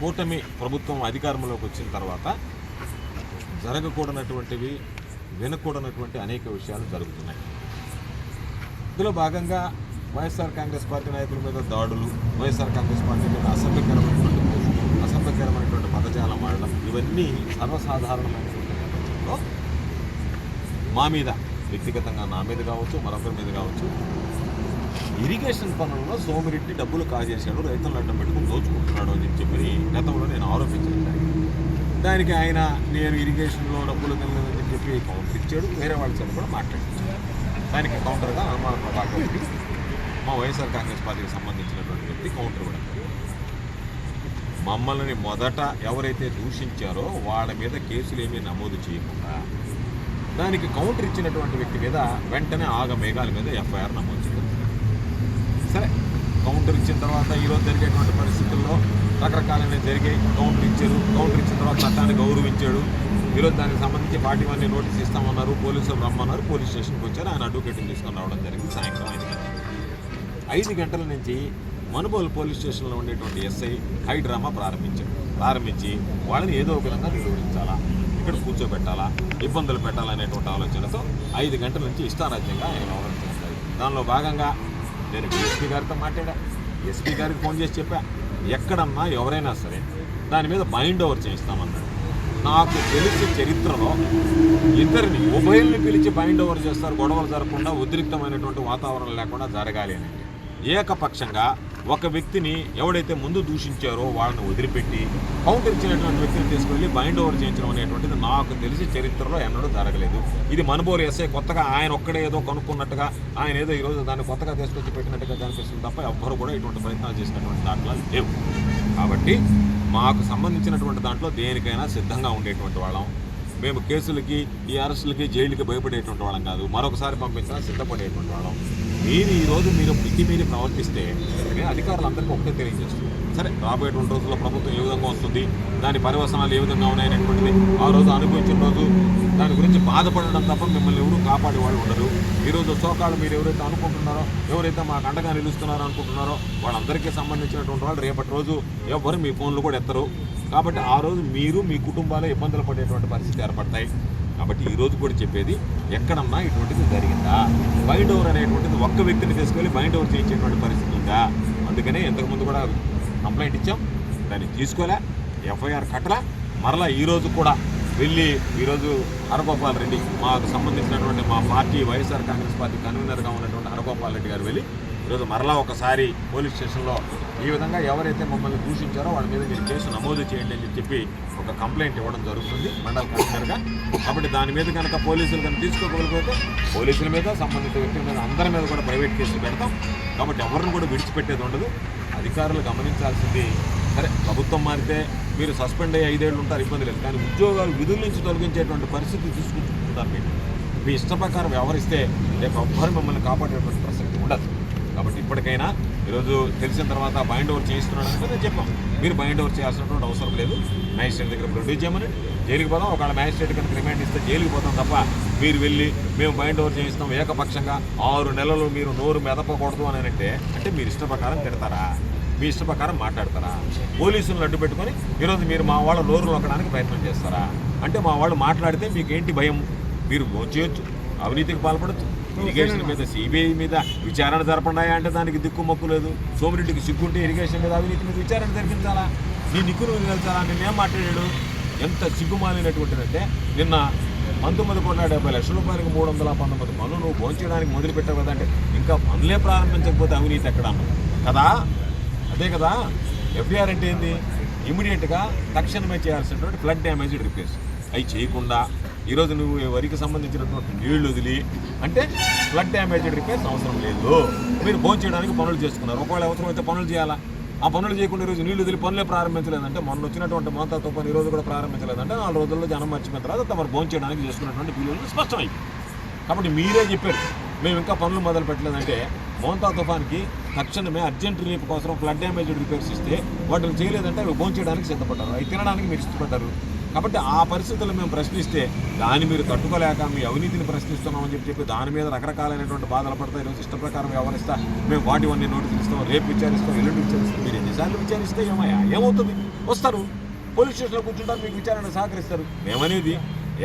కూటమి ప్రభుత్వం అధికారంలోకి వచ్చిన తర్వాత జరగకూడనటువంటివి వినకూడనటువంటి అనేక విషయాలు జరుగుతున్నాయి. ఇందులో భాగంగా వైఎస్ఆర్ కాంగ్రెస్ పార్టీ నాయకుల మీద దాడులు వైఎస్ఆర్ కాంగ్రెస్ పార్టీ మీద అసభ్యకరమైనటువంటి అసభ్యకరమైనటువంటి పదజాలం వాడడం ఇవన్నీ సర్వసాధారణమైనటువంటి నేపథ్యంలో మా మీద వ్యక్తిగతంగా నా మీద కావచ్చు మరొకరి మీద కావచ్చు ఇరిగేషన్ పనుల్లో సోమిరెడ్డి డబ్బులు కాజేశాడు రైతులను అడ్డం పెట్టుకుని దోచుకుంటున్నాడు అని చెప్పి గతంలో నేను ఆరోపించడం దానికి ఆయన నేను ఇరిగేషన్లో డబ్బులు వెళ్ళలేదని చెప్పి కౌంటర్ ఇచ్చాడు వేరే వాళ్ళ చేత కూడా మాట్లాడించాడు. దానికి కౌంటర్గా అనుమాన ప్రభాకర్ రెడ్డి మా వైఎస్ఆర్ కాంగ్రెస్ పార్టీకి సంబంధించినటువంటి వ్యక్తి కౌంటర్ కూడా మమ్మల్ని మొదట ఎవరైతే దూషించారో వాళ్ళ మీద కేసులు ఏమీ నమోదు చేయకుండా దానికి కౌంటర్ ఇచ్చినటువంటి వ్యక్తి మీద వెంటనే ఆగ మేఘాల మీద ఎఫ్ఐఆర్ నమోదు చేయాలి సరే కౌంటర్ ఇచ్చిన తర్వాత ఈరోజు జరిగేటువంటి పరిస్థితుల్లో రకరకాలైన జరిగాయి. కౌంటర్ ఇచ్చారు. కౌంటర్ ఇచ్చిన తర్వాత చట్టాన్ని గౌరవించాడు. ఈరోజు దానికి సంబంధించి పార్టీ వారిని నోటీస్ ఇస్తామన్నారు. పోలీసులు రమ్మన్నారు. పోలీస్ స్టేషన్కి వచ్చారు. ఆయన అడ్వకేట్ని తీసుకొని రావడం జరిగింది. సాయంత్రం ఐదు ఐదు గంటల నుంచి మనుబోలు పోలీస్ స్టేషన్లో ఉండేటువంటి ఎస్ఐ హై డ్రామా ప్రారంభించాడు ప్రారంభించి వాళ్ళని ఏదో ఒక విధంగా నిర్వహించాలా ఇక్కడ కూర్చోబెట్టాలా? ఇబ్బందులు పెట్టాలనేటువంటి ఆలోచనతో ఐదు గంటల నుంచి ఇష్టారాజ్యంగా ఆయన వ్యవహరించారు దానిలో భాగంగా నేను ఎస్పీ గారితో మాట్లాడా. ఎస్పీ గారికి ఫోన్ చేసి చెప్పా ఎక్కడన్నా ఎవరైనా సరే దాని మీద బైండ్ ఓవర్ చేయిస్తామన్నాడు. నాకు తెలిసి చరిత్రలో ఇద్దరిని ఉభయుల్ని పిలిచి బైండ్ ఓవర్ చేస్తారు గొడవలు జరగకుండా ఉద్రిక్తమైనటువంటి వాతావరణం లేకుండా జరగాలి అని. ఏకపక్షంగా ఒక వ్యక్తిని ఎవడైతే ముందు దూషించారో వాళ్ళని వదిలిపెట్టి కౌంటర్ ఇచ్చినటువంటి వ్యక్తిని తీసుకువెళ్ళి బైండ్ ఓవర్ చేయించడం అనేటువంటిది నాకు తెలిసి చరిత్రలో ఎన్నడూ జరగలేదు. ఇది మనబోరు ఎస్ఐ కొత్తగా ఆయన ఒక్కడే ఏదో కనుక్కున్నట్టుగా ఆయన ఏదో ఈరోజు దాన్ని కొత్తగా తీసుకొచ్చి పెట్టినట్టుగా కనిపిస్తుంది తప్ప ఎవ్వరు కూడా ఇటువంటి ప్రయత్నాలు చేసినటువంటి దాంట్లో లేవు. కాబట్టి మాకు సంబంధించినటువంటి దాంట్లో దేనికైనా సిద్ధంగా ఉండేటువంటి వాళ్ళం. మేము కేసులకి ఈ అరెస్టులకి జైలుకి భయపడేటువంటి వాళ్ళం కాదు. మరొకసారి పంపించినా సిద్ధపడేటువంటి వాళ్ళం. ఏది ఈరోజు మీరు మితి మీరి ప్రవర్తిస్తే నేను అధికారులందరికీ ఒకటే తెలియజేస్తుంది. సరే రాబోయేటువంటి రోజుల్లో ప్రభుత్వం ఏ విధంగా వస్తుంది దాని పరివర్తనాలు ఏ విధంగా ఉన్నాయనేటువంటిది ఆ రోజు అనుభవించిన రోజు దాని గురించి బాధపడడం తప్ప మిమ్మల్ని ఎవరు కాపాడే వాళ్ళు ఉండరు. ఈరోజు చోకాలు మీరు ఎవరైతే అనుకుంటున్నారో ఎవరైతే మాకు అండగా నిలుస్తున్నారో అనుకుంటున్నారో వాళ్ళందరికీ సంబంధించినటువంటి వాళ్ళు రేపటి రోజు ఎవరు మీ ఫోన్లు కూడా ఎత్తరు. కాబట్టి ఆ రోజు మీరు మీ కుటుంబాలే ఇబ్బందులు పడేటువంటి పరిస్థితి ఏర్పడతాయి. కాబట్టి ఈరోజు కూడా చెప్పేది ఎక్కడన్నా ఇటువంటిది జరిగిందా? బైండ్ ఓవర్ అనేటువంటిది ఒక్క వ్యక్తిని తీసుకెళ్ళి బైండ్ ఓవర్ చేయించేటువంటి పరిస్థితి ఉందా? అందుకనే ఇంతకుముందు కూడా కంప్లైంట్ ఇచ్చాం. దాన్ని తీసుకోలే ఎఫ్ఐఆర్ కట్టలా. మరలా ఈరోజు కూడా వెళ్ళి ఈరోజు హరగోపాల్ రెడ్డి మాకు సంబంధించినటువంటి మా పార్టీ వైఎస్ఆర్ కాంగ్రెస్ పార్టీ కన్వీనర్గా ఉన్నటువంటి హరగోపాల్ రెడ్డి గారు వెళ్ళి ఈరోజు మరలా ఒకసారి పోలీస్ స్టేషన్లో ఈ విధంగా ఎవరైతే మమ్మల్ని దూషించారో వాళ్ళ మీద మీరు కేసు నమోదు చేయండి అని చెప్పి ఒక కంప్లైంట్ ఇవ్వడం జరుగుతుంది మండల కమిషనర్గా కాబట్టి దాని మీద కనుక పోలీసులు కనుక తీసుకోగలిగితే పోలీసుల మీద సంబంధిత వ్యక్తుల మీద అందరి మీద కూడా ప్రైవేట్ కేసులు పెడతాం. కాబట్టి ఎవరిని కూడా విడిచిపెట్టేది ఉండదు. అధికారులు గమనించాల్సింది సరే ప్రభుత్వం మారితే మీరు సస్పెండ్ అయ్యి ఐదేళ్ళు ఉంటారు ఇబ్బంది లేదు. కానీ ఉద్యోగాలు విధుల నుంచి తొలగించేటువంటి పరిస్థితి తీసుకుంటున్నారు మీరు. మీ ఇష్ట ప్రకారం వ్యవహరిస్తే రేపు ఎవ్వరు మిమ్మల్ని కాపాడేటువంటి ప్రసక్తి ఉండదు. కాబట్టి ఇప్పటికైనా ఈరోజు తెలిసిన తర్వాత బైండ్ ఓవర్ చేయిస్తున్నాడు నేను చెప్పాం. మీరు బైండ్ ఓవర్ చేయాల్సినటువంటి అవసరం లేదు. మ్యాజిస్ట్రేట్ దగ్గర ప్రొడ్యూస్ చేయమని జైలుకి పోదాం. ఒకవేళ మ్యాజిస్ట్రేట్ కనుక రిమాండ్ ఇస్తే జైలుకి పోతాం తప్ప మీరు వెళ్ళి మేము బైండ్ ఓవర్ చేయిస్తాం ఏకపక్షంగా ఆరు నెలలు మీరు నోరు మెదపకూడదు అని అంటే అంటే మీరు ఇష్ట ప్రకారం తిడతారా? మీ ఇష్ట ప్రకారం మాట్లాడతారా? పోలీసులను అడ్డు పెట్టుకొని ఈరోజు మీరు మా వాళ్ళ నోరు నొక్కడానికి ప్రయత్నం చేస్తారా? అంటే మా వాళ్ళు మాట్లాడితే మీకు ఏంటి భయం? మీరు చేయొచ్చు. అవినీతికి పాల్పడచ్చు. ఇరిగేషన్ మీద సిబిఐ మీద విచారణ జరపడాయా అంటే దానికి దిక్కు మొక్కు లేదు. సోమిరెడ్డికి సిగ్గుంటే ఇరిగేషన్ మీద అవినీతి మీద విచారణ జరిపించాలా నీ నిక్కు నువ్వు తెలుసాలా నిన్నేం మాట్లాడాడు? ఎంత సిగ్గుమాలినటువంటిదంటే నిన్న పంతొమ్మిది కోట్ల డెబ్బై లక్షల రూపాయలకు మూడు వందల పంతొమ్మిది పనులు నువ్వు భోంచడానికి మొదలు పెట్టావు కదా అంటే ఇంకా పనులే ప్రారంభించకపోతే అవినీతి ఎక్కడ కదా? అదే కదా? ఎఫ్ఐఆర్ అంటే ఏంది? ఇమీడియట్గా తక్షణమే చేయాల్సినటువంటి ఫ్లడ్ డ్యామేజ్ రిపేర్స్ అవి చేయకుండా ఈరోజు నువ్వు వరికి సంబంధించినటువంటి నీళ్ళు వదిలి అంటే ఫ్లడ్ డ్యామేజ్ రిపేర్స్ అవసరం లేదు. మీరు భోజనం చేయడానికి పనులు చేసుకున్నారు. ఒకవేళ అవసరమైతే పనులు చేయాలా? ఆ పనులు చేయకుండా ఈరోజు నీళ్ళు వదిలి పనులే ప్రారంభించలేదంటే మొన్న వచ్చినటువంటి మోతా తుఫాను ఈ రోజు కూడా ప్రారంభించలేదంటే నాలుగు రోజుల్లో జనం మర్చిపోయిన తర్వాత తమరు భోజనం చేయడానికి చేసుకున్నటువంటి బిల్లులు స్పష్టమైంది కాబట్టి మీరే చెప్పారు మేము ఇంకా పనులు మొదలు పెట్టలేదంటే మోంతా తుఫాన్కి తక్షణమే అర్జెంట్ రిలీఫ్ కోసం ఫ్లడ్ డ్యామేజ్ రిపేర్స్ ఇస్తే వాటిని చేయలేదంటే అవి భోజనం చేయడానికి సిద్ధపడ్డారు. అవి తినడానికి మీరు ఇష్టపడ్డారు కాబట్టి ఆ పరిస్థితులు మేము ప్రశ్నిస్తే దాన్ని మీరు తట్టుకోలేక మీ అవినీతిని ప్రశ్నిస్తున్నామని చెప్పి చెప్పి దాని మీద రకరకాలైనటువంటి బాధలు పడతాయి ఈరోజు ఇష్ట ప్రకారం వ్యవహరిస్తా మేము వాటి వన్నీ నోటీసులు ఇస్తాం రేపు విచారిస్తాం ఎల్లుండి విచారిస్తాం. మీరు ఎన్నిసార్లు విచారిస్తే ఏమయ్యా? ఏమవుతుంది? వస్తారు. పోలీస్ స్టేషన్లో కూర్చుంటారు మీకు విచారణ సహకరిస్తారు. మేమనేది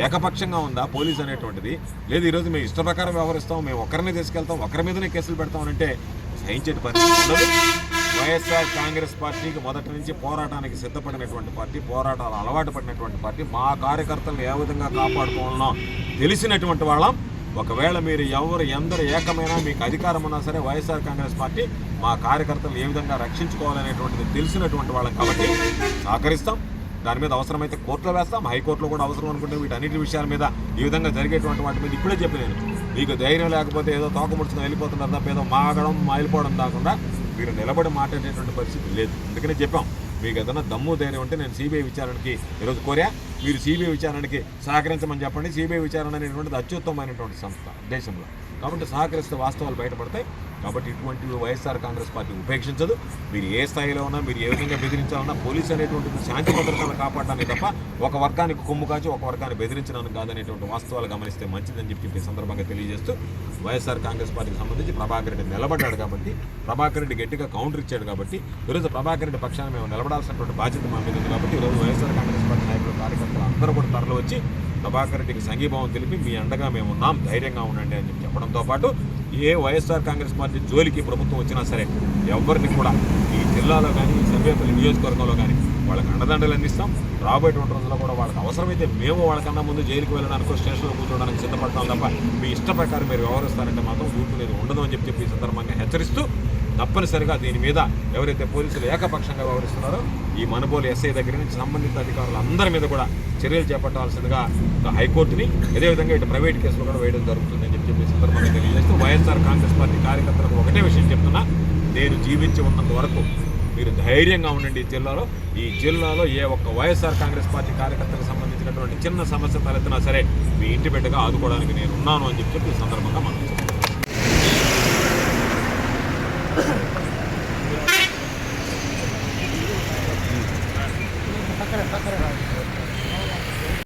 ఏకపక్షంగా ఉందా పోలీస్ అనేటువంటిది? లేదు ఈరోజు మేము ఇష్ట ప్రకారం వ్యవహరిస్తాం మేము ఒకరినే తీసుకెళ్తాం ఒకరి మీదనే కేసులు పెడతాం అంటే సహించేటి పరిస్థితి వైఎస్ఆర్ కాంగ్రెస్ పార్టీకి మొదటి నుంచి పోరాటానికి సిద్ధపడినటువంటి పార్టీ పోరాటాలు అలవాటు పడినటువంటి పార్టీ. మా కార్యకర్తలను ఏ విధంగా కాపాడుకోవాలనో తెలిసినటువంటి వాళ్ళం. ఒకవేళ మీరు ఎవరు ఎందరు ఏకమైనా మీకు అధికారం ఉన్నా సరే వైఎస్ఆర్ కాంగ్రెస్ పార్టీ మా కార్యకర్తలు ఏ విధంగా రక్షించుకోవాలనేటువంటిది తెలిసినటువంటి వాళ్ళం కాబట్టి సహకరిస్తాం. దాని మీద అవసరమైతే కోర్టులో వేస్తాం. హైకోర్టులో కూడా అవసరం అనుకుంటే వీటన్నిటి విషయాల మీద ఈ విధంగా జరిగేటువంటి వాటి మీద ఇప్పుడే చెప్పి నేను మీకు ధైర్యం లేకపోతే ఏదో తోకముడుచుకుని వెళ్ళిపోతున్నారు తప్ప ఏదో మాగడం మాయిలిపోవడం కాకుండా మీరు నిలబడి మాట్లాడేటువంటి పరిస్థితి లేదు. అందుకనే చెప్పాం మీకు ఏదైనా దమ్ము ధైర్యం ఉంటే నేను సిబిఐ విచారణకి ఈరోజు కోరా. మీరు సిబిఐ విచారణకి సహకరించమని చెప్పండి. సిబిఐ విచారణ అనేటువంటిది అత్యుత్తమైనటువంటి సంస్థ దేశంలో. కాబట్టి సహకరిస్తే వాస్తవాలు బయటపడతాయి. కాబట్టి ఇటువంటి వైఎస్ఆర్ కాంగ్రెస్ పార్టీ ఉపేక్షించదు. మీరు ఏ స్థాయిలో ఉన్నా మీరు ఏ విధంగా బెదిరించాలన్నా పోలీస్ అనేటువంటిది శాంతి భద్రతలను కాపాడడానికి తప్ప ఒక వర్గానికి కొమ్ము కాచి ఒక వర్గాన్ని బెదిరించడానికి కాదనేటువంటి వాస్తవాలు గమనిస్తే మంచిదని చెప్పి ఈ సందర్భంగా తెలియజేస్తూ వైఎస్ఆర్ కాంగ్రెస్ పార్టీకి సంబంధించి ప్రభాకర్ రెడ్డి నిలబడ్డాడు కాబట్టి ప్రభాకర్ రెడ్డి గట్టిగా కౌంటర్ ఇచ్చాడు కాబట్టి ఈరోజు ప్రభాకర్ రెడ్డి పక్షాన మేము నిలబడాల్సినటువంటి బాధ్యత మా మీద ఉంది కాబట్టి ఈరోజు వైఎస్ఆర్ కాంగ్రెస్ పార్టీ నాయకులు కార్యకర్తలు అందరూ కూడా తరలి వచ్చి ప్రభాకర్ రెడ్డికి సంఘీభావం తెలిపి మీ అండగా మేము ఉన్నాం ధైర్యంగా ఉండండి అని చెప్పడంతో పాటు ఏ వైఎస్ఆర్ కాంగ్రెస్ పార్టీ జోలికి ప్రభుత్వం వచ్చినా సరే ఎవరిని కూడా ఈ జిల్లాలో కానీ ఈ సర్వేపల్లి నియోజకవర్గంలో కానీ వాళ్ళకి అండదండలు అందిస్తాం. రాబోయేటువంటి రోజుల్లో కూడా వాళ్ళకి అవసరమైతే మేము వాళ్ళకన్నా ముందు జైలుకి వెళ్ళడానికి స్టేషన్లో కూర్చోవడానికి సిద్ధపడతాం తప్ప మీ ఇష్ట ప్రకారం మీరు వ్యవహరిస్తారంటే మాత్రం ఊరుకునేది ఉండదు అని చెప్పి చెప్పి ఈ సందర్భంగా హెచ్చరిస్తూ తప్పనిసరిగా దీని మీద ఎవరైతే పోలీసులు ఏకపక్షంగా వ్యవహరిస్తున్నారో ఈ మనబోలు ఎస్ఐ దగ్గర నుంచి సంబంధిత అధికారులు అందరి మీద కూడా చర్యలు చేపట్టాల్సిందిగా హైకోర్టుని అదేవిధంగా ఇటు ప్రైవేట్ కేసులు కూడా వేయడం జరుగుతుందని చెప్పి చెప్పి సందర్భంగా తెలియజేస్తూ వైఎస్ఆర్ కాంగ్రెస్ పార్టీ కార్యకర్తలకు ఒకటే విషయం చెప్తున్నా నేను జీవించి ఉన్నంత వరకు మీరు ధైర్యంగా ఉండండి ఈ జిల్లాలో. ఈ జిల్లాలో ఏ ఒక్క వైఎస్ఆర్ కాంగ్రెస్ పార్టీ కార్యకర్తలకు సంబంధించినటువంటి చిన్న సమస్య తలెత్తినా సరే మీ ఇంటి బిడ్డగా ఆదుకోవడానికి నేను ఉన్నాను అని చెప్పి ఈ సందర్భంగా మనం